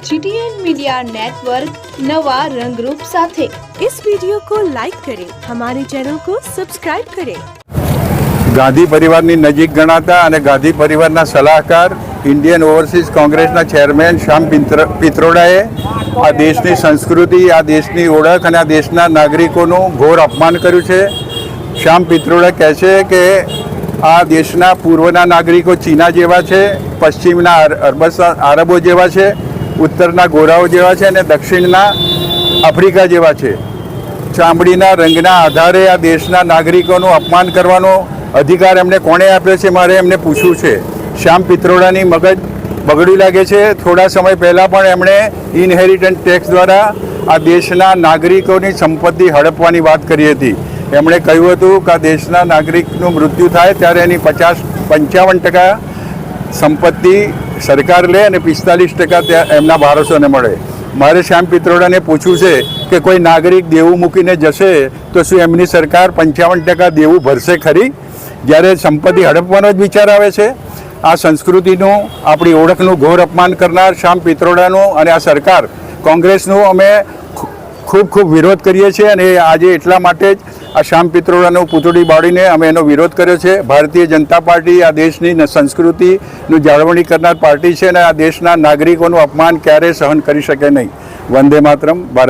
GTN media network नवा रंगरूप साथे इस वीडियो को लाइक करें हमारे चैनल को सब्सक्राइब करें ગાંધી પરિવારની નજીક ગણાતા અને ગાંધી પરિવારના સલાહકાર ઇન્ડિયન ઓવરસીઝ કોંગ્રેસના ચેરમેન શ્યામ પિત્ર પિત્રોડાએ આ દેશની સંસ્કૃતિ આ દેશની ઓળખ અને આ દેશના નાગરિકોનું ઘોર અપમાન કર્યું છે શ્યામ પિત્રોડા કહે છે કે આ દેશના પૂર્વના નાગરિકો ચીના જેવા છે પશ્ચિમના અર- અરબસ્તા આરબો જેવા છે ઉત્તરના ગોરાઓ જેવા છે અને દક્ષિણના આફ્રિકા જેવા છે. ચામડીના રંગના આધારે આ દેશના નાગરિકોનું અપમાન કરવાનો અધિકાર એમને કોણે આપ્યો છે મારે એમને પૂછવું છે. શ્યામ પિત્રોડાની મગજ બગડી લાગે છે. થોડા સમય પહેલાં પણ એમણે ઇનહેરિટન્ટ ટેક્સ દ્વારા આ દેશના નાગરિકોની સંપત્તિ હડપવાની વાત કરી હતી. એમણે કહ્યું હતું કે આ દેશના નાગરિકનું મૃત્યુ થાય ત્યારે એની પચાસ પંચાવન ટકા સંપત્તિ સરકાર લે અને પિસ્તાલીસ ટકા ત્યાં એમના વારસોને મળે. મારે શ્યામ પિત્રોડાને પૂછ્યું છે કે કોઈ નાગરિક દેવું મૂકીને જશે તો શું એમની સરકાર પંચાવન ટકા દેવું ભરશે ખરી? જ્યારે સંપત્તિ હડપવાનો જ વિચાર આવે છે. આ સંસ્કૃતિનું, આપણી ઓળખનું ઘોર અપમાન કરનાર શ્યામ પિત્રોડાનું અને આ સરકાર, કોંગ્રેસનું અમે ખૂબ ખૂબ વિરોધ કરીએ છીએ અને આજે એટલા માટે જ આ શ્યામ પિત્રોડાનું પૂતળી બાળીને અમે એનો વિરોધ કર્યો છે. ભારતીય જનતા પાર્ટી આ દેશની સંસ્કૃતિનું જાળવણી કરનાર પાર્ટી છે અને આ દેશના નાગરિકોનું અપમાન ક્યારેય સહન કરી શકે નહીં. વંદે માતરમ, ભારત